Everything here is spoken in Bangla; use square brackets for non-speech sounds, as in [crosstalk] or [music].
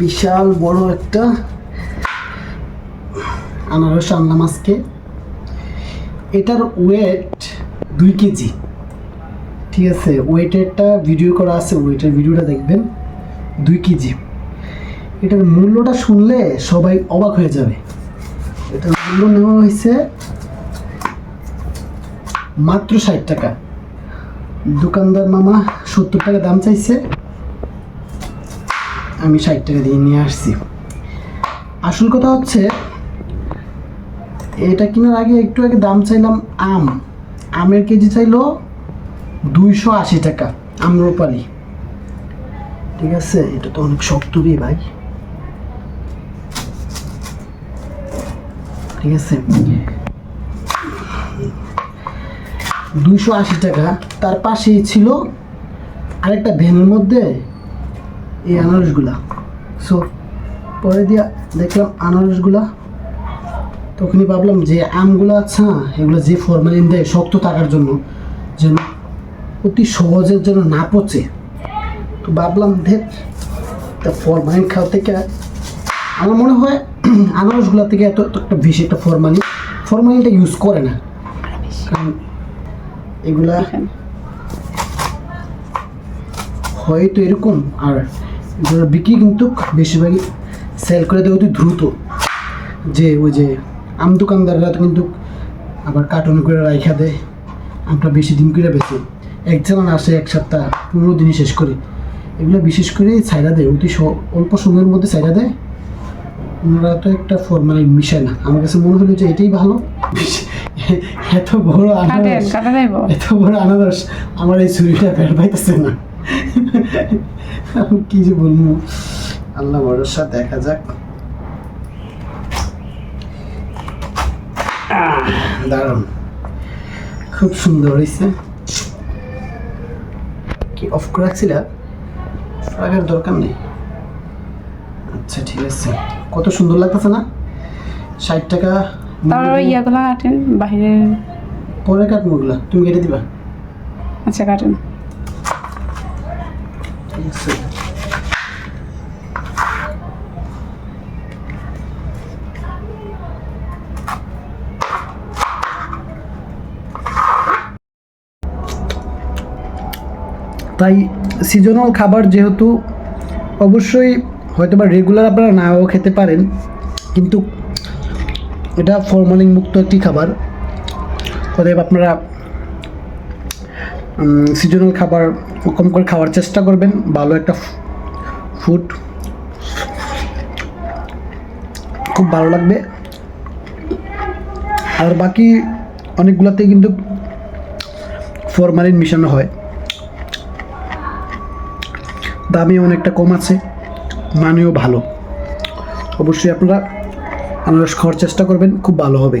বিশাল বড় একটা আনারস আনলাম আজকে। এটার ওয়েট দুই কেজি। ঠিক আছে ওয়েটেরটা ভিডিও করা আছে ওয়েটের ভিডিওটা দেখবেন। দুই কেজি। এটার মূল্যটা শুনলে সবাই অবাক হয়ে যাবে। এটার মূল্য নেওয়া হয়েছে মাত্র ষাট টাকা। দোকানদার মামা সত্তর টাকা দাম চাইছে। আমি ষাট টাকা দিয়ে নিয়ে আসছি। আসল কথা হচ্ছে, এটা কেনার আগে একটু আগে দাম চাইলাম আম। আমের কেজি চাইলো দুইশো আশি টাকা আম্রপালি ঠিক আছে, এটা তো অনেক শক্ত রে ভাই। ঠিক আছে। দুইশো আশি টাকা, তার পাশেই ছিল আরেকটা ভ্যানের মধ্যে এই আনারসগুলা। সো পরে দিয়া দেখলাম আনারসগুলা। তখনই ভাবলাম যে আমগুলো আছে না এগুলো যে ফরমালিন দেয় শক্ত থাকার জন্য যেন অতি সহজের জন্য না পচে। তো ভাবলাম দেখ তা ফরমালিন খাওয়া থেকে আমার মনে হয় [clears throat] আনারসগুলো থেকে এত এত একটা বেশি একটা ফরমালিন ফরমালিনটা ইউজ করে না। কারণ এগুলা হয়তো এরকম আর এগুলোর বিক্রি কিন্তু বেশিরভাগই সেল করে দেয় অতি দ্রুত। যে ওই যে আম দোকানদাররা তো কিন্তু আবার কার্টুন করে রাইখা দেয় আমরা বেশি দিন করে বেশি এক চালান আসে এক সপ্তাহ পনেরো দিনই শেষ করে। এগুলো বিশেষ করে ছাইরা দেয় অতি অল্প সময়ের মধ্যে ছাইরা দেয়। ওনারা তো একটা ফরমালিন মিশায় না। আমার কাছে মনে হলো যে এটাই ভালো। এত বড় আনারস এত বড় আনারস আমার এই ছুরিটা বের পাইতেছে না। কি যে বলব? আল্লাহ ভরসা দেখা যাক। দারুণ। খুব সুন্দর হয়েছে কি অফ করে রাখছিলা? ফ্রাগের দরকার নেই। আচ্ছা ঠিক আছে। কত সুন্দর লাগতেছে না? ষাট টাকা তার ওই ইয়াগুলো কাটেন বাহিরের পরে কাটমোগুলা তুমি কেটে দিবা। আচ্ছা কাটেন। তাই সিজনাল খাবার যেহেতু অবশ্যই হয়তো বা রেগুলার আপনারা নাও খেতে পারেন, কিন্তু এটা ফরমালিন মুক্ত একটি খাবার। অতএব আপনারা সিজনাল খাবার কম করে খাওয়ার চেষ্টা করবেন, ভালো একটা ফুড খুব ভালো লাগবে। আর বাকি অনেকগুলোতে কিন্তু ফরমালিন মিশানো হয়। দামে অনেকটা কম আছে, মানেও ভালো। অবশ্যই আপনারা আনারস খাওয়ার চেষ্টা করবেন, খুব ভালো হবে।